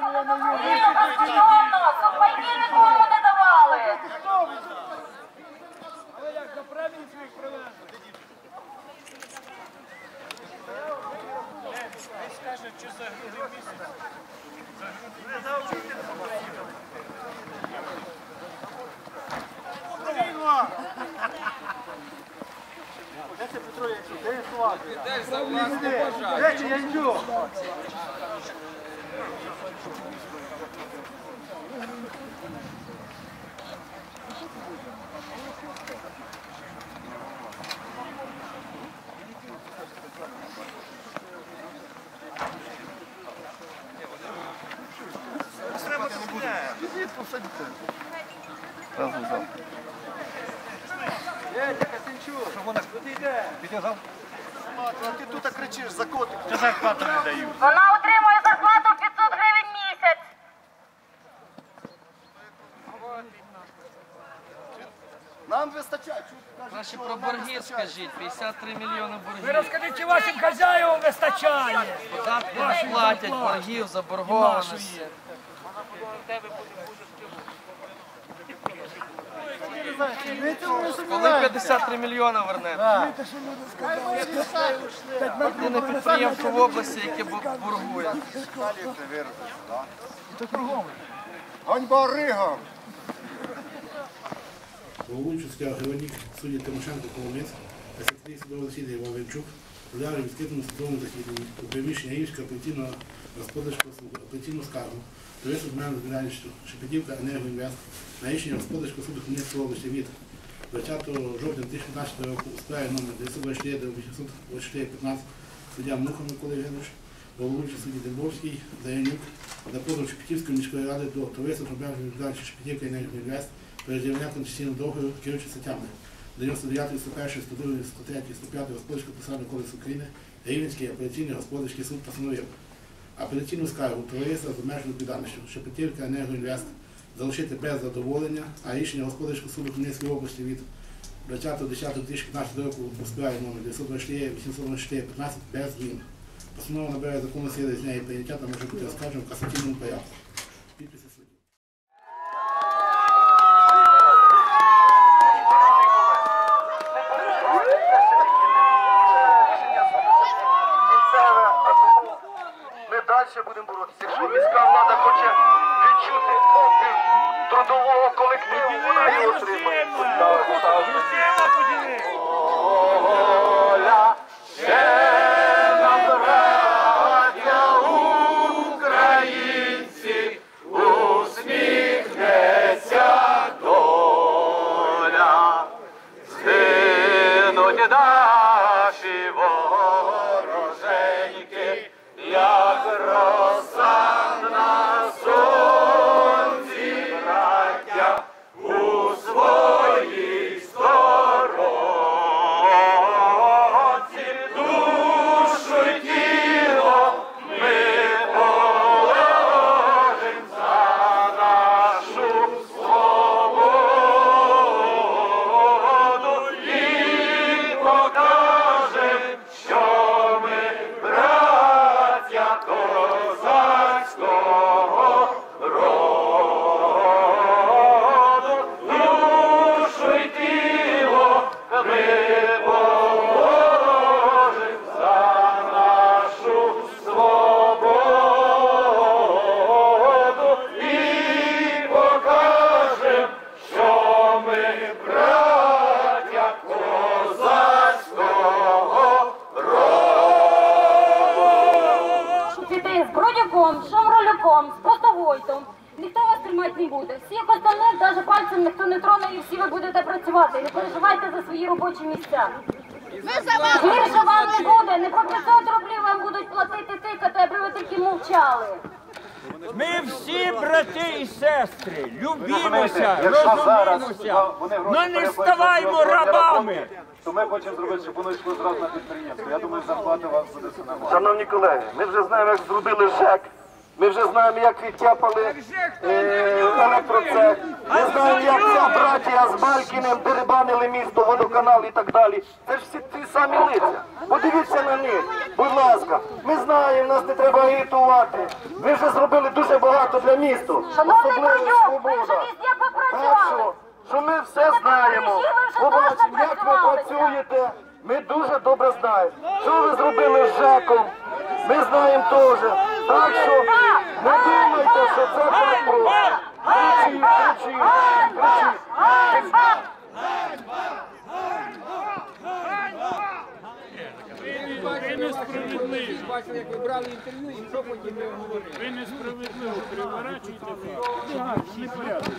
Безкоштовно, сухпайки нікому не давали. Але як за премію? Речі, я йду. Ти тут кричиш за котик. Вона отримує зарплату в 500 гривень місяць. Нам вистачає. Що про борги скажіть. 53 мільйони боргів. Ви розкажіть, чи вашим хазяївам вистачає? Податки не платять, боргів, заборгованості. Коли 53 мільйони вернете? Єдине підприємство в області, яке боргує. Ганьба Ригам! Головуючий сказав Георгій, судді Тимошенко Коломець, та секретарі судового засідання Вавенчук, подали відкритому судовому засіданні у приміщення Ігівського апеляційного господарського суду апеляційну скаргу Товариство Зміни Збиральництво Шепетівка Енергоінвест на рішення господарського суду Хмельницької області від 20 жовтня 2015 року у справі номер 924 до 824 15 суддя Муха Микола Євгенович, головуючий судді Дембовський, Даянюк, за позов Шепетівської міської ради до товариства Зміни Шепетівка Енергоінвест переділення конституційного договору керуючи статтями 99, 101, 102, 103, 105 Господарського процесуального кодексу України Рівненський апеляційний господарський суд постановив апеляційну скаргу товариства з обмеженою відповідальністю, що Петівка Енергоінвест залишити без задоволення, а рішення Господарського суду Хмельницької області від 20.10.2015 року у справі номер 924 824 15 без змін. Постанова набирає законну сили з неї прийняття та може бути оскаржена в касаційному порядку. Підписи судді. Кінцеве, а тому ми далі будемо боротися. Якщо міська влада хоче відчути опір трудового колективу, вона його отримає. Шамролюком, з Простовойтом. Ніхто вас тримати не буде. Всіх остальних навіть пальцем ніхто не троне і всі ви будете працювати. Не переживайте за свої робочі місця. Гірше вам не буде, не по 500 рублів вам будуть платити тикати, аби ви тільки мовчали. Ми всі брати і сестри, любімося, розумімося, вони ну не ставаймо рабами. то ми хочемо зробити, щоб воно йшло зразу на підприємство. Я думаю, зарплата у вас буде все нормально. Шановні колеги, ми вже знаємо, як зробили ЖЕК Ми вже знаємо, як відтяпали е, електроцех. Ми знаємо, як ця братія з Балькіним дерибанили місто, водоканал і так далі. Це ж всі ті самі лиця. Подивіться на них, будь ласка. Ми знаємо, нас не треба агітувати. Ви вже зробили дуже багато для міста. Шановний Особливо свобода. Так попрацювали. що, що ми все знаємо. Побачимо, як ви працюєте. Ми дуже добре знаємо. Що ви зробили з ЖЕКом? Ми знаємо теж. Так що не думайте, що це так просто. Кричіть, кричіть, кричіть. Ви несправедливі. Бачили, як ви брали інтерв'ю і що потім ви говорили. Ви несправедливо переворачуєте факт. Непорядок.